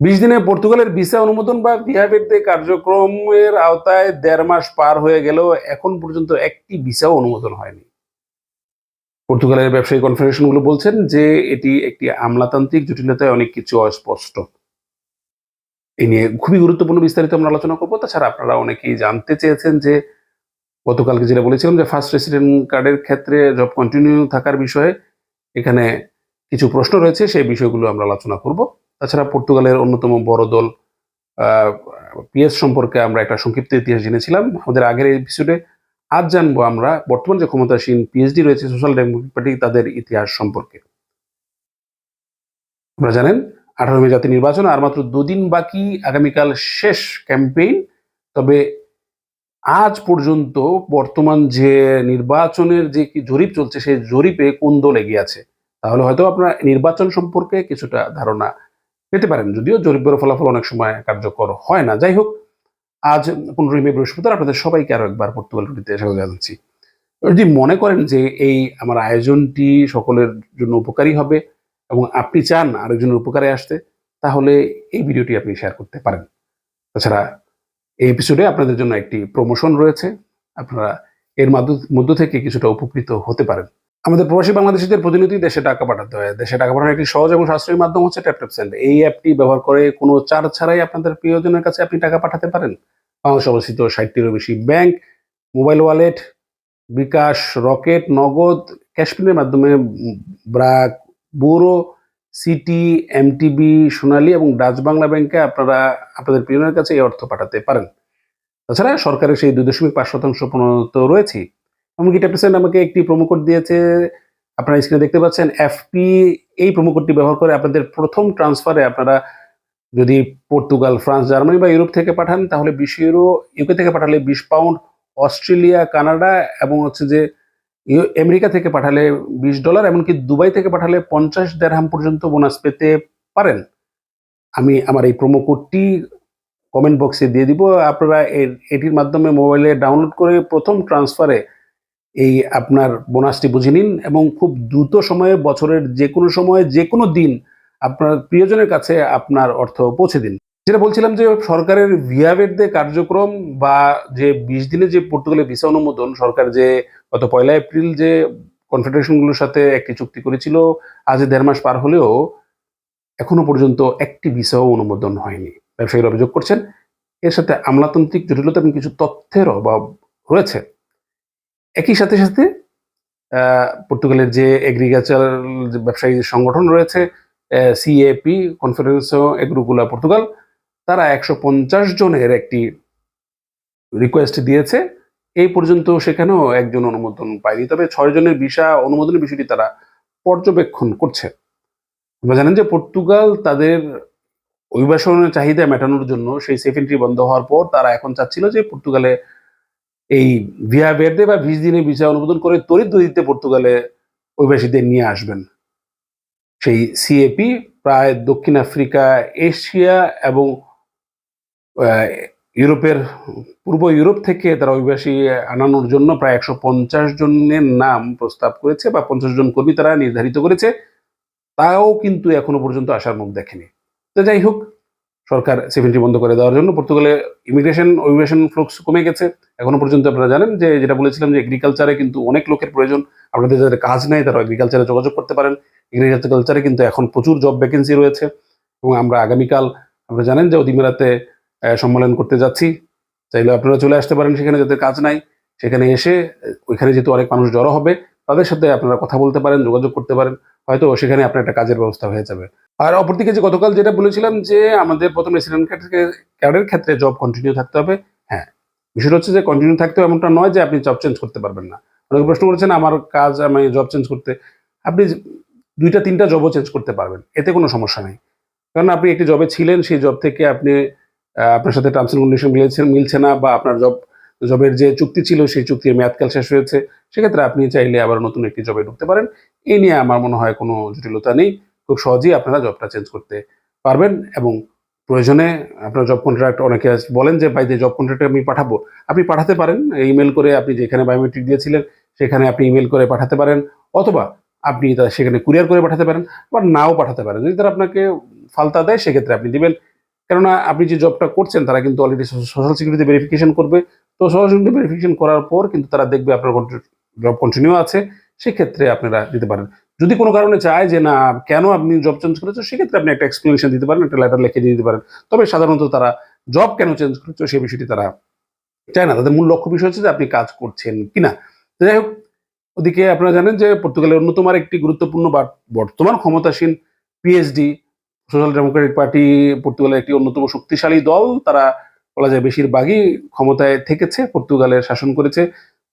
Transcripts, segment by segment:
বিশ দিনে পর্তুগালের ভিসা অনুমোদন বা ভিসাভেদে কার্যক্রমের আওতায় দেড় মাস পার হয়ে গেলেও এখন পর্যন্ত একটি ভিসাও অনুমোদন হয়নি। পর্তুগালের ব্যবসায়ী কনফারেশনগুলো বলছেন যে এটি একটি আমলাতান্ত্রিক জটিলতায় অনেক কিছু অস্পষ্ট। এই নিয়ে খুবই গুরুত্বপূর্ণ বিস্তারিত আমরা আলোচনা করব। তাছাড়া আপনারা অনেকেই জানতে চেয়েছেন যে গতকালকে যেটা বলেছিলাম যে ফার্স্ট রেসিডেন্ট কার্ডের ক্ষেত্রে জব কন্টিনিউ থাকার বিষয়ে এখানে কিছু প্রশ্ন রয়েছে, সেই বিষয়গুলো আমরা আলোচনা করব। তাছাড়া পর্তুগালের অন্যতম বড় দল পিএস সম্পর্কে আমরা একটা সংক্ষিপ্ত ইতিহাস জেনেছিলাম। আমাদের আগের এপিসোডে আজ জানব আমরা বর্তমান যে ক্ষমতাসীন পিএইচডি রয়েছে সোশ্যাল ডেমোক্রেটিক পার্টি তাদের ইতিহাস সম্পর্কে। আপনারা জানেন, আঠারো মে জাতীয় নির্বাচন, আর মাত্র দুদিন বাকি আগামীকাল শেষ ক্যাম্পেইন তবে আজ পর্যন্ত বর্তমান যে নির্বাচনের যে কি জরিপ চলছে, সেই জরিপে কোন দল এগিয়ে আছে? তাহলে হয়তো আপনার নির্বাচন সম্পর্কে কিছুটা ধারণা পেতে পারেন। যদিও জরিপের ফলাফল অনেক সময় কার্যকর হয় না। যাই হোক, আজ পনেরোই মে বৃহস্পতিবার আপনাদের সবাইকে আরও একবার পর্তুগাল টুটিতে স্বাগত জানাচ্ছি। যদি মনে করেন যে এই আমার আয়োজনটি সকলের জন্য উপকারী হবে এবং আপনি চান আরেকজনের উপকারে আসতে, তাহলে এই ভিডিওটি আপনি শেয়ার করতে পারেন। তাছাড়া এই এপিসোডে আপনাদের জন্য একটি প্রমোশন রয়েছে। আপনারা এর মধ্য থেকে কিছুটা উপকৃত হতে পারেন। আমাদের প্রবাসী বাংলাদেশিদের প্রতিনিধি দেশে টাকা পাঠাতে হয়। দেশে টাকা পাঠানোর একটি সহজ এবং সাশ্রয়ী মাধ্যম হচ্ছে ট্যাপট্যাপ সেন্ড এই অ্যাপটি ব্যবহার করে কোনো চার্জ ছাড়াই আপনাদের প্রিয়জনের কাছে আপনি টাকা পাঠাতে পারেন। বাংলাদেশ অবস্থিত ষাটটিরও বেশি bank, mobile wallet, bKash, Rocket, Nagad ক্যাশপিনের মাধ্যমে ব্রাক বুরো সিটি, এমটিবি, সোনালী এবং ডাচ বাংলা ব্যাংকে আপনারা আপনাদের প্রিয়জনের কাছে এই অর্থ পাঠাতে পারেন। তাছাড়া সরকারের সেই দুই দশমিক পাঁচ শতাংশ প্রণোদিত রয়েছে এমনকি ট্যাপটেসেন্ট আমাকে একটি প্রোমো কোড দিয়েছে। আপনারা স্ক্রিনে দেখতে পাচ্ছেন এফপি এই প্রোমো কোডটি ব্যবহার করে আপনাদের প্রথম ট্রান্সফারে আপনারা যদি পর্তুগাল ফ্রান্স জার্মানি বা ইউরোপ থেকে পাঠান, তাহলে বিশ ইউরো ইউকে থেকে পাঠালে বিশ পাউন্ড অস্ট্রেলিয়া কানাডা এবং হচ্ছে যে আমেরিকা থেকে পাঠালে বিশ ডলার এমনকি দুবাই থেকে পাঠালে পঞ্চাশ দেড়হাম পর্যন্ত বোনাস পেতে পারেন। আমি আমার এই প্রোমো কোডটি কমেন্ট বক্সে দিয়ে দিব। আপনারা এর- এটির মাধ্যমে মোবাইলে ডাউনলোড করে প্রথম ট্রান্সফারে এই আপনার বোনাসটি বুঝে নিন এবং খুব দ্রুত সময়ে বছরের যে কোনো সময়ে যে কোনো দিন আপনার প্রিয়জনের কাছে আপনার অর্থ পৌঁছে দিন। যেটা বলছিলাম যে সরকারের ভিয়াভেটদের কার্যক্রম বা যে বিশ দিনে যে পর্তুগালের ভিসা অনুমোদন, সরকার যে গত পয়লা এপ্রিল যে কনফেডারেশনগুলোর সাথে একটি চুক্তি করেছিল, আজ দেড় মাস পার হলেও এখনও পর্যন্ত একটি ভিসাও অনুমোদন হয়নি। ব্যবসায়ীরা অভিযোগ করছেন, এর সাথে আমলাতান্ত্রিক জটিলতা এবং কিছু তথ্যের অভাব রয়েছে। একই সাথে সাথে পর্তুগালের যে এগ্রিকালচার ব্যবসায়ী সংগঠন রয়েছে সিএপি কনফারেন্স এগ্রুগুলা পর্তুগাল তারা একশো পঞ্চাশ জনের একটি রিকোয়েস্ট দিয়েছে। এই পর্যন্ত সেখানেও একজন অনুমোদন পায়নি। তবে ছয় জনের ভিসা অনুমোদনের বিষয়টি তারা পর্যবেক্ষণ করছে। আপনারা জানেন যে পর্তুগাল তাদের অভিবাসনের চাহিদা মেটানোর জন্য সেই সেফ এন্ট্রি বন্ধ হওয়ার পর তারা এখন চাচ্ছিল যে পর্তুগালে এই ভিয়া বেরদে বা বিশ দিনে ভিসা অনুমোদন করে তড়িৎ গতিতে পর্তুগালে অভিবাসীদের নিয়ে আসবেন। সেই সিএপি প্রায় দক্ষিণ আফ্রিকা, এশিয়া এবং ইউরোপের, পূর্ব ইউরোপ থেকে তারা অভিবাসী আনানোর জন্য প্রায় একশো পঞ্চাশ জনের নাম প্রস্তাব করেছে বা পঞ্চাশ জন কর্মী তারা নির্ধারিত করেছে। তাও কিন্তু এখনও পর্যন্ত আসার মুখ দেখেনি। তো যাই হোক সরকার সেভেন্টি বন্ধ করে দেওয়ার জন্য। পর্তুগালে ইমিগ্রেশন অভিবাসন ফ্লক্স কমে গেছে। এখনও পর্যন্ত আপনারা জানেন যে, যেটা বলেছিলাম যে এগ্রিকালচারে কিন্তু অনেক লোকের প্রয়োজন। আপনাদের যাদের কাজ নেই, তারা এগ্রিকালচারে যোগাযোগ করতে পারেন। এগ্রিকালচারে কিন্তু এখন প্রচুর জব ভ্যাকেন্সি রয়েছে। এবং আমরা আগামীকাল, আপনারা জানেন যে অধিমেরাতে সম্মেলন করতে যাচ্ছি। চাইলে আপনারা চলে আসতে পারেন সেখানে যাদের কাজ নাই। সেখানে এসে ওইখানে যেহেতু অনেক মানুষ জড়ো হবে তাদের সাথে আপনারা কথা বলতে পারেন, যোগাযোগ করতে পারেন, হয়তো সেখানে আপনার একটা কাজের ব্যবস্থা হয়ে যাবে। আর অপরদিকে যে গতকাল যেটা বলেছিলাম যে আমাদের প্রথম রেসিডেন্ট কার্ডের ক্ষেত্রে জব কন্টিনিউ থাকতে হবে হ্যাঁ। বিষয়টা হচ্ছে যে কন্টিনিউ থাকতে এমনটা নয় যে আপনি জব চেঞ্জ করতে পারবেন না। অনেকে প্রশ্ন করেছেন, আমার কাজ, আমি জব চেঞ্জ করতে আপনি দুইটা, তিনটা জবও চেঞ্জ করতে পারবেন, এতে কোনো সমস্যা নেই। কারণ আপনি একটি জবে ছিলেন, সেই জব থেকে আপনি আপনার সাথে টার্মস এন্ড কন্ডিশন মিলছে না বা আপনার জব জবের যে চুক্তি ছিল, সেই চুক্তির মেয়াদকাল শেষ হয়েছে। সেক্ষেত্রে আপনি চাইলে আবার নতুন একটি জবে ঢুকতে পারেন। এই নিয়ে আমার মনে হয় কোনো জটিলতা নেই। খুব সহজেই আপনারা জবটা চেঞ্জ করতে পারবেন এবং প্রয়োজনে আপনার জব কন্ট্রাক্ট, অনেকে বলেন যে, ভাই জব কন্ট্রাক্টে আমি পাঠাবো। আপনি পাঠাতে পারেন, ইমেল করে আপনি যেখানে বায়োমেট্রিক দিয়েছিলেন, সেখানে আপনি ইমেল করে পাঠাতে পারেন, অথবা আপনি সেখানে কুরিয়ার করে পাঠাতে পারেন, বা নাও পাঠাতে পারেন। যদি তারা আপনাকে ফালতা দেয়, সেক্ষেত্রে আপনি দিবেন। কেননা আপনি যে জবটা করছেন, তারা কিন্তু অলরেডি সোশ্যাল সিকিউরিটি ভেরিফিকেশন করবে। তো সোশ্যাল সিকিউরিটি ভেরিফিকেশন করার পর কিন্তু তারা দেখবে আপনার জব কন্টিনিউ আছে, সেক্ষেত্রে আপনারা দিতে পারেন। যদি কোনো কারণে চায় যে, না, কেন আপনি জব চেঞ্জ করেছ সেক্ষেত্রে আপনি একটা এক্সপ্লেনেশন দিতে পারেন, একটা লেটার লিখে দিতে পারেন। তবে সাধারণত তারা জব কেন চেঞ্জ করেছ, সেই বিষয়টি তারা চায় না। তাদের মূল লক্ষ্য বিষয় হচ্ছে যে, আপনি কাজ করছেন কিনা। যাই হোক, ওদিকে আপনারা জানেন যে, পর্তুগালের অন্যতম আর একটি গুরুত্বপূর্ণ বা বর্তমান ক্ষমতাসীন পিএইচডি সোশ্যাল ডেমোক্রেটিক পার্টি পর্তুগালের একটি অন্যতম শক্তিশালী দল, তারা বলা যায় বেশিরভাগই ক্ষমতায় থেকেছে পর্তুগালের শাসন করেছে।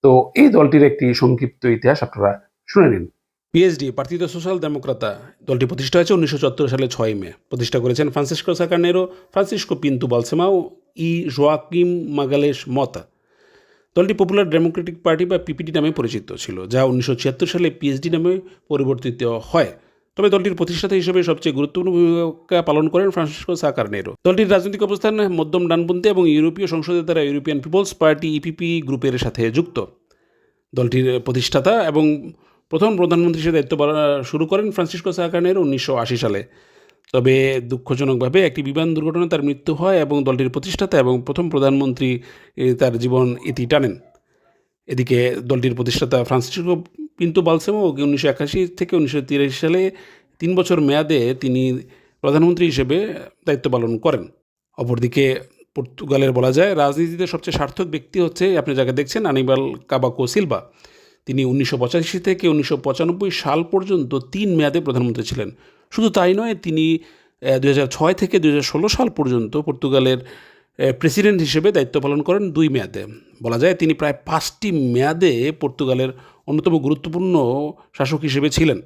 তো এই দলটির একটি সংক্ষিপ্ত ইতিহাস আপনারা শুনে নিন। পিএইচডি পার্টিdo সোশ্যাল ডেমোক্রাতা দলটি প্রতিষ্ঠা হয়েছে উনিশশো চুয়াত্তর সালে ছয় মে। প্রতিষ্ঠা করেছেন Francisco Sa Carneiro Francisco Pinto Balsemao, ই জোয়াকিম মাগালেশ মতা। দলটি পপুলার ডেমোক্রেটিক পার্টি বা পিপিডি নামে পরিচিত ছিল, যা উনিশশো ছিয়াত্তর সালে পিএইচডি নামে পরিবর্তিত হয়। তবে দলটির প্রতিষ্ঠাতা হিসেবে সবচেয়ে গুরুত্বপূর্ণ ভূমিকা পালন করেন ফ্রান্সিসকো সাকারনেরো। দলটির রাজনৈতিক অবস্থান মধ্যম ডানপন্থী এবং ইউরোপীয় সংসদের দ্বারা ইউরোপিয়ান পিপলস পার্টি, ইপিপি গ্রুপের সাথে যুক্ত। দলটির প্রতিষ্ঠাতা এবং প্রথম প্রধানমন্ত্রী হিসেবে দায়িত্ব শুরু করেন ফ্রান্সিসকো সাকারনেরো উনিশশো আশি সালে। তবে দুঃখজনকভাবে একটি বিমান দুর্ঘটনায় তার মৃত্যু হয় এবং দলটির প্রতিষ্ঠাতা এবং প্রথম প্রধানমন্ত্রী তার জীবন ইতি টানেন। এদিকে দলটির প্রতিষ্ঠাতা ফ্রান্সিসকো পিন্তো বালসেমো উনিশশো একাশি থেকে উনিশশো তিরাশি সালে তিন বছর মেয়াদে তিনি প্রধানমন্ত্রী হিসেবে দায়িত্ব পালন করেন। অপরদিকে পর্তুগালের বলা যায়, রাজনীতিতে সবচেয়ে সার্থক ব্যক্তি হচ্ছে, আপনি যাকে দেখছেন, আনিবাল কাবাকো সিলভা। তিনি উনিশশো পঁচাশি থেকে উনিশশো পঁচানব্বই সাল পর্যন্ত তিন মেয়াদে প্রধানমন্ত্রী ছিলেন। শুধু তাই নয়, তিনি দুই ছয় থেকে দুই ষোলো সাল পর্যন্ত পর্তুগালের প্রেসিডেন্ট হিসেবে দায়িত্ব পালন করেন দুই মেয়াদে। বলা যায়, তিনি প্রায় পাঁচটি মেয়াদে পর্তুগালের অন্যতম গুরুত্বপূর্ণ শাসক হিসেবে ছিলেন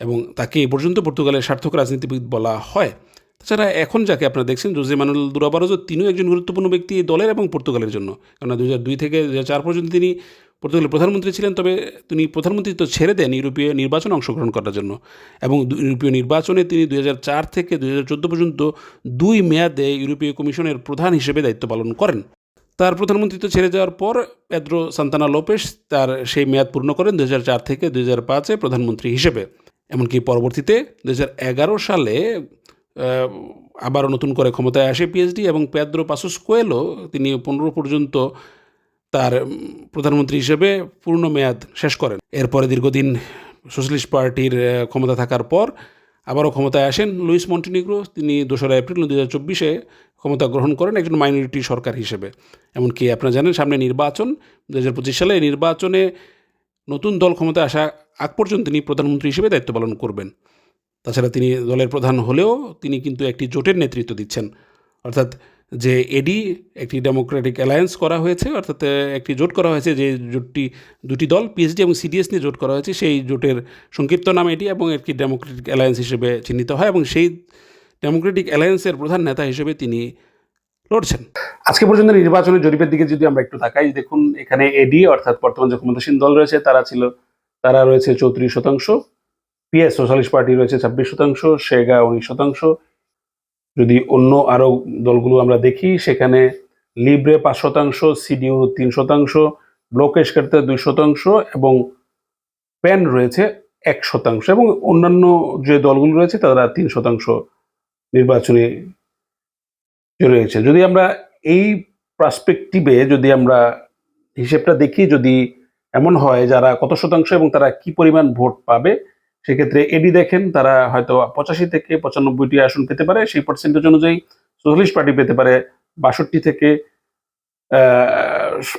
এবং তাকে এ পর্যন্ত পর্তুগালের সার্থক রাজনীতিবিদ বলা হয়। তাছাড়া এখন যাকে আপনারা দেখছেন জোজে মানুয়েল দুরাবারোজো তিনিও একজন গুরুত্বপূর্ণ ব্যক্তি দলের এবং পর্তুগালের জন্য। কেননা দু হাজার দুই থেকে দু চার পর্যন্ত তিনি পর্তুগালের প্রধানমন্ত্রী ছিলেন, তবে তিনি প্রধানমন্ত্রী তো ছেড়ে দেন ইউরোপীয় নির্বাচনে অংশগ্রহণ করার জন্য। এবং দু- ইউরোপীয় নির্বাচনে তিনি দুই চার থেকে চোদ্দ পর্যন্ত দুই মেয়াদে ইউরোপীয় কমিশনের প্রধান হিসেবে দায়িত্ব পালন করেন। তার প্রধানমন্ত্রিত্ব ছেড়ে যাওয়ার পর পেদ্রো সান্তানা লোপেস তার সেই মেয়াদ পূর্ণ করেন দু থেকে দুই পাঁচে প্রধানমন্ত্রী হিসেবে। এমনকি পরবর্তীতে দু সালে আবারও নতুন করে ক্ষমতায় আসে পিএইচডি এবং পেদ্রো পাসুস কোয়েলো, তিনি পনেরো পর্যন্ত তার প্রধানমন্ত্রী হিসেবে পূর্ণ মেয়াদ শেষ করেন। এরপরে দীর্ঘদিন সোশ্যালিস্ট পার্টির ক্ষমতা থাকার পর আবারও ক্ষমতায় আসেন লুইস মন্টিনিগ্রো। তিনি দোসরা এপ্রিল দু হাজার চব্বিশে ক্ষমতা গ্রহণ করেন একজন মাইনরিটি সরকার হিসেবে। এমনকি আপনারা জানেন সামনে নির্বাচন। দু হাজার পঁচিশ সালে নির্বাচনে নতুন দল ক্ষমতায় আসা আগ পর্যন্ত তিনি প্রধানমন্ত্রী হিসেবে দায়িত্ব পালন করবেন। তাছাড়া তিনি দলের প্রধান হলেও তিনি কিন্তু একটি জোটের নেতৃত্ব দিচ্ছেন। অর্থাৎ যে এডি একটি ডেমোক্রেটিক অ্যালায়েন্স করা হয়েছে, অর্থাৎ একটি জোট করা হয়েছে, যে জোটটি, দুটি দল পিএইচডি এবং সিডিএস নিয়ে জোট করা হয়েছে, সেই জোটের সংক্ষিপ্ত নাম এটি এবং একটি ডেমোক্রেটিক অ্যালায়েন্স হিসেবে চিহ্নিত হয় এবং সেই ডেমোক্রেটিক অ্যালায়েন্সের প্রধান নেতা হিসেবে তিনি লড়ছেন। আজকে পর্যন্ত নির্বাচনের জরিপের দিকে যদি আমরা একটু তাকাই, দেখুন, এখানে এডি অর্থাৎ বর্তমান যে ক্ষমতাসীন দল রয়েছে, তারা ছিল, তারা রয়েছে চৌত্রিশ শতাংশ পিএস সোশ্যালিস্ট পার্টি রয়েছে ছাব্বিশ শতাংশ সেগা উনিশ শতাংশ যদি অন্য আরও দলগুলো আমরা দেখি, সেখানে লিব্রে পাঁচ শতাংশ সিডিউ তিন শতাংশ ব্লকেশ কার্তে দুই শতাংশ এবং প্যান রয়েছে এক শতাংশ এবং অন্যান্য যে দলগুলো রয়েছে, তারা তিন শতাংশ নির্বাচনী রয়েছে যদি আমরা এই পার্সপেক্টিভে যদি আমরা হিসেবটা দেখি, যদি এমন হয় যারা কত শতাংশ এবং তারা কি পরিমাণ ভোট পাবে সেক্ষেত্রে এডি দেখেন, তারা হয়তো পঁচাশি থেকে পঁচানব্বইটি আসন পেতে পারে, সেই পার্সেন্টেজ অনুযায়ী সোশ্যালিস্ট পার্টি পেতে পারে। বাষট্টি থেকে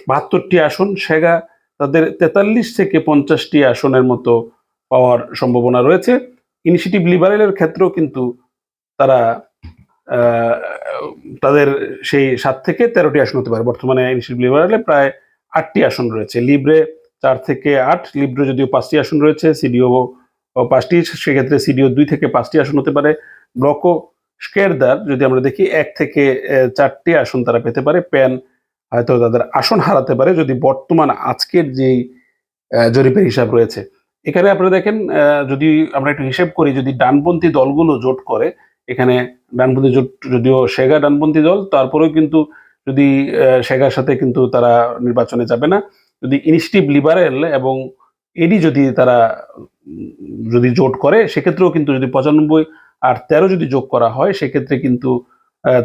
বাহাত্তরটি আসন, সেগা তাদের তেতাল্লিশ থেকে পঞ্চাশটি আসনের মতো পাওয়ার সম্ভাবনা রয়েছে। ইনিশিয়েটিভ লিবারেলের ক্ষেত্রেও কিন্তু তারা তাদের সেই সাত থেকে তেরোটি আসন হতে পারে। বর্তমানে ইনিশিয়েটিভ লিবারেলে প্রায় আটটি আসন রয়েছে। লিব্রে চার থেকে আট লিব্রে যদিও পাঁচটি আসন রয়েছে সিডিও পাঁচটি, সেক্ষেত্রে সিডিও দুই থেকে পাঁচটি আসন হতে পারে। ব্লকো স্কেরদার যদি আমরা দেখি, এক থেকে চারটি আসন তারা পেতে পারে। প্যান হয়তো তাদের আসন হারাতে পারে, যদি বর্তমান আজকের যেই জরিপের হিসাব রয়েছে। এখানে আপনারা দেখেন যদি আমরা একটু হিসেব করি, যদি ডানপন্থী দলগুলো জোট করে, এখানে ডানপন্থী জোট যদিও সেগা ডানপন্থী দল, তারপরেও কিন্তু যদি সেগার সাথে কিন্তু তারা নির্বাচনে যাবে না। যদি ইনিশিয়েটিভ লিবারেল এবং এডি যদি তারা, যদি জোট করে, সেক্ষেত্রেও কিন্তু যদি পঁচানব্বই আর তেরো যদি যোগ করা হয়, সেক্ষেত্রে কিন্তু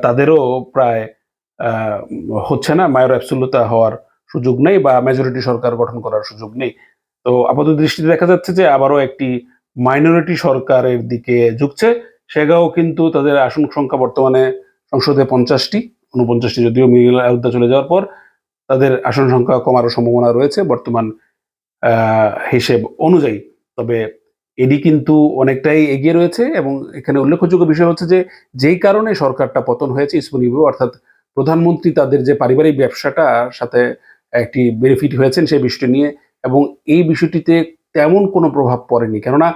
তাদেরও প্রায় হচ্ছে না মায়ের অ্যাবসুলতা হওয়ার সুযোগ নেই বা মেজরিটি সরকার গঠন করার সুযোগ নেই। তো আপাত দৃষ্টিতে দেখা যাচ্ছে যে আবারও একটি মাইনরিটি সরকারের দিকে ঝুঁকছে। সেগাও কিন্তু তাদের আসন সংখ্যা বর্তমানে সংসদে পঞ্চাশটি উনপঞ্চাশটি যদিও মিল আয়োধ্যা চলে যাওয়ার পর তাদের আসন সংখ্যা কমারও সম্ভাবনা রয়েছে। বর্তমান হিসেব অনুযায়ী। তবে এডি কিন্তু অনেকটাই এগিয়ে রয়েছে এবং এখানে উল্লেখযোগ্য বিষয় হচ্ছে যে, যেই কারণে সরকারটা পতন হয়েছে ইসমনিভু অর্থাৎ প্রধানমন্ত্রী তাদের যে পারিবারিক ব্যবসাটা সাথে একটি বেনিফিট হয়েছেন সেই বিষয়টি নিয়ে, এবং এই বিষয়টিতে তেমন কোনো প্রভাব পড়েনি। কেননা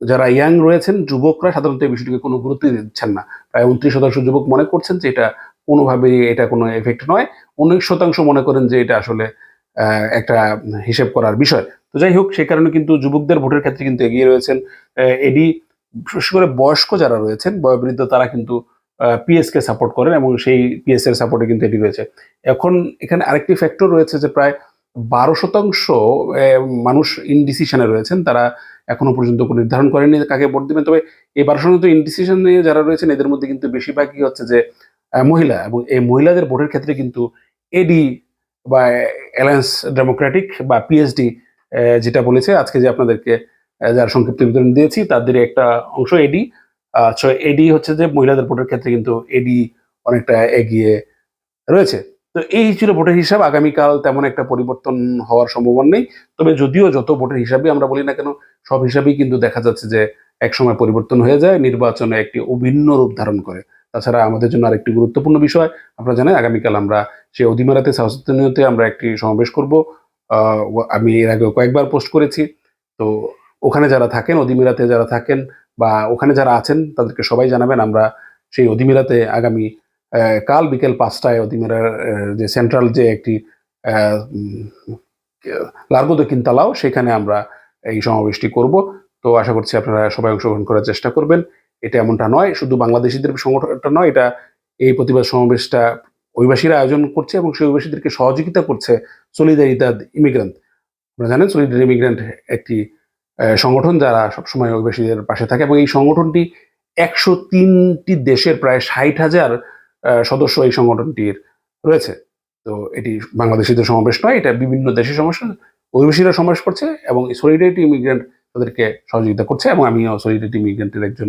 যারা ইয়াং রয়েছেন, যুবকরা সাধারণত এই বিষয়টিকে কোনো গুরুত্ব দিচ্ছেন না। প্রায় উনত্রিশ শতাংশ যুবক মনে করছেন যে এটা কোনোভাবেই এটা কোনো এফেক্ট নয়। উনিশ শতাংশ মনে করেন যে এটা আসলে একটা হিসেব করার বিষয়। তো যাই হোক, সেই কারণে কিন্তু যুবকদের ভোটের ক্ষেত্রে কিন্তু এগিয়ে রয়েছেন এডি, বিশেষ করে বয়স্ক যারা রয়েছেন, বয়োবৃদ্ধ তারা কিন্তু পিএসকে সাপোর্ট করেন এবং সেই পিএস এর সাপোর্টে কিন্তু এটি রয়েছে। এখন এখানে আরেকটি ফ্যাক্টর রয়েছে যে প্রায় বারো শতাংশ মানুষ ইনডিসিশনে রয়েছেন, তারা এখনও পর্যন্ত কোনো নির্ধারণ করেনি কাকে ভোট দিবেন। তবে এই বারো শতাংশ ইনডিসিশনে যারা রয়েছেন, এদের মধ্যে কিন্তু বেশিরভাগই হচ্ছে যে মহিলা এবং এই মহিলাদের ভোটের ক্ষেত্রে কিন্তু এডি বা অ্যালায়েন্স ডেমোক্রেটিক বা পিএইচডি যেটা বলেছে, আজকে যে আপনাদেরকে যার সংক্ষিপ্ত বিতরণ দিয়েছি, তাদের একটা অংশ এডি আচ্ছা এডি হচ্ছে যে মহিলাদের ভোটের ক্ষেত্রে কিন্তু এডি অনেকটা এগিয়ে রয়েছে। তো এই ছিল ভোটের হিসাব, আগামীকাল তেমন একটা পরিবর্তন হওয়ার সম্ভাবনা নেই, তবে যদিও যত ভোটের হিসাবে আমরা বলি না কেন, সব হিসাবেই কিন্তু দেখা যাচ্ছে যে একসময় পরিবর্তন হয়ে যায়, নির্বাচনে একটি অভিন্ন রূপ ধারণ করে। তাছাড়া আমাদের জন্য আরেকটি গুরুত্বপূর্ণ বিষয় আপনারা জানেন আগামীকাল আমরা সেই অধিমারাতে সাহসিনীয়তে আমরা একটি সমাবেশ করব। আমি এর আগে কয়েকবার পোস্ট করেছি। তো ওখানে যারা থাকেন অধিমিরাতে যারা থাকেন বা ওখানে যারা আছেন তাদেরকে সবাই জানাবেন আমরা সেই অধিমিরাতে আগামী কাল বিকেল পাঁচটায় অধিমিরার যে সেন্ট্রাল যে একটি আহ, উম, লার্গো দক্ষিণ তালাও সেখানে আমরা এই সমাবেশটি করব। তো আশা করছি আপনারা সবাই অংশগ্রহণ করার চেষ্টা করবেন। এটা এমনটা নয়, শুধু বাংলাদেশিদের সংগঠনটা নয়, এটা এই প্রতিবাদ সমাবেশটা অভিবাসীরা আয়োজন করছে এবং সেই অভিবাসীদেরকে সহযোগিতা করছে সলিদারিতা ইমিগ্রান্ট আপনারা জানেন সলিডারি ইমিগ্রান্ট একটি সংগঠন যারা সবসময় অভিবাসীদের পাশে থাকে এবং এই সংগঠনটি একশো তিনটি দেশের প্রায় ষাট হাজার সদস্য এই সংগঠনটির রয়েছে। তো এটি বাংলাদেশিদের সমাবেশ নয়, এটা বিভিন্ন দেশের সমস্যা অভিবাসীরা সমাবেশ করছে এবং সলিডারিটি ইমিগ্রান্ট তাদেরকে সহযোগিতা করছে এবং আমিও সলিডারিটি ইমিগ্রান্টের একজন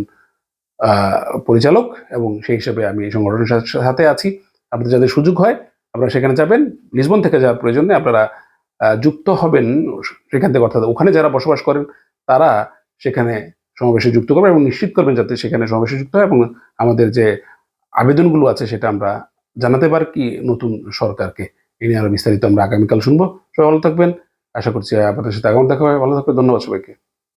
পরিচালক এবং সেই হিসেবে আমি এই সংগঠনের সাথে- আছি। আপনাদের যাদের সুযোগ হয়, আপনারা সেখানে যাবেন। লিসবন থেকে যাওয়ার প্রয়োজন আপনারা যুক্ত হবেন সেখান থেকে, অর্থাৎ ওখানে যারা বসবাস করেন, তারা সেখানে সমাবেশে যুক্ত করবেন এবং নিশ্চিত করবেন যাতে সেখানে সমাবেশে যুক্ত হয় এবং আমাদের যে আবেদনগুলো আছে, সেটা আমরা জানাতে পারি কি নতুন সরকারকে। এ নিয়ে আরও বিস্তারিত আমরা আগামীকাল শুনব। সবাই ভালো থাকবেন। আশা করছি আপনাদের সাথে আগামী দেখা হবে। ভালো থাকবেন। ধন্যবাদ সবাইকে।